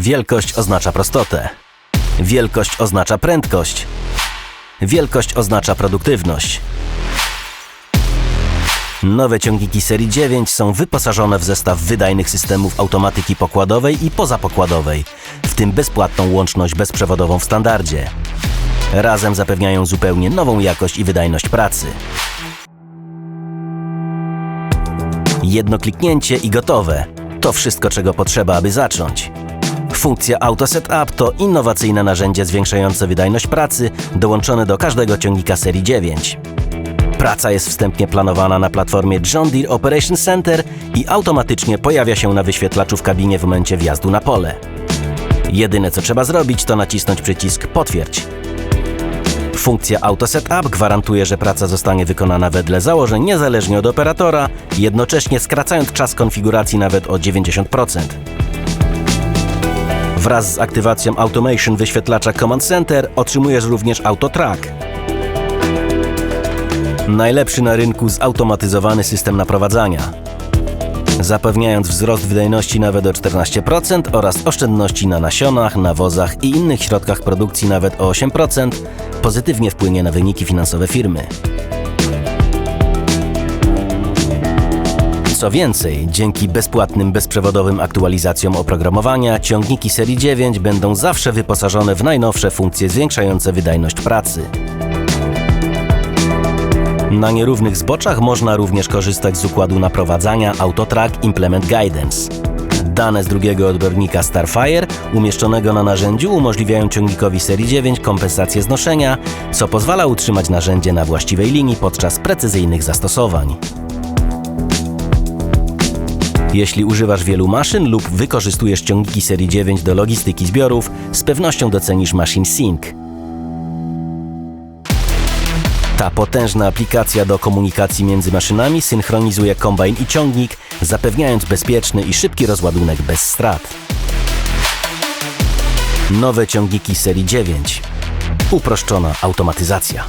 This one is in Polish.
Wielkość oznacza prostotę. Wielkość oznacza prędkość. Wielkość oznacza produktywność. Nowe ciągniki serii 9 są wyposażone w zestaw wydajnych systemów automatyki pokładowej i pozapokładowej, w tym bezpłatną łączność bezprzewodową w standardzie. Razem zapewniają zupełnie nową jakość i wydajność pracy. Jedno kliknięcie i gotowe. To wszystko, czego potrzeba, aby zacząć. Funkcja Auto Setup to innowacyjne narzędzie zwiększające wydajność pracy dołączone do każdego ciągnika serii 9. Praca jest wstępnie planowana na platformie John Deere Operation Center i automatycznie pojawia się na wyświetlaczu w kabinie w momencie wjazdu na pole. Jedyne co trzeba zrobić to nacisnąć przycisk Potwierdź. Funkcja Auto Setup gwarantuje, że praca zostanie wykonana wedle założeń niezależnie od operatora, jednocześnie skracając czas konfiguracji nawet o 90%. Wraz z aktywacją Automation wyświetlacza Command Center otrzymujesz również AutoTrack. Najlepszy na rynku zautomatyzowany system naprowadzania. Zapewniając wzrost wydajności nawet o 14% oraz oszczędności na nasionach, nawozach i innych środkach produkcji nawet o 8%, pozytywnie wpłynie na wyniki finansowe firmy. Co więcej, dzięki bezpłatnym, bezprzewodowym aktualizacjom oprogramowania, ciągniki serii 9 będą zawsze wyposażone w najnowsze funkcje zwiększające wydajność pracy. Na nierównych zboczach można również korzystać z układu naprowadzania AutoTrack Implement Guidance. Dane z drugiego odbiornika Starfire umieszczonego na narzędziu umożliwiają ciągnikowi serii 9 kompensację znoszenia, co pozwala utrzymać narzędzie na właściwej linii podczas precyzyjnych zastosowań. Jeśli używasz wielu maszyn lub wykorzystujesz ciągniki serii 9 do logistyki zbiorów, z pewnością docenisz Machine Sync. Ta potężna aplikacja do komunikacji między maszynami synchronizuje kombajn i ciągnik, zapewniając bezpieczny i szybki rozładunek bez strat. Nowe ciągniki serii 9. Uproszczona automatyzacja.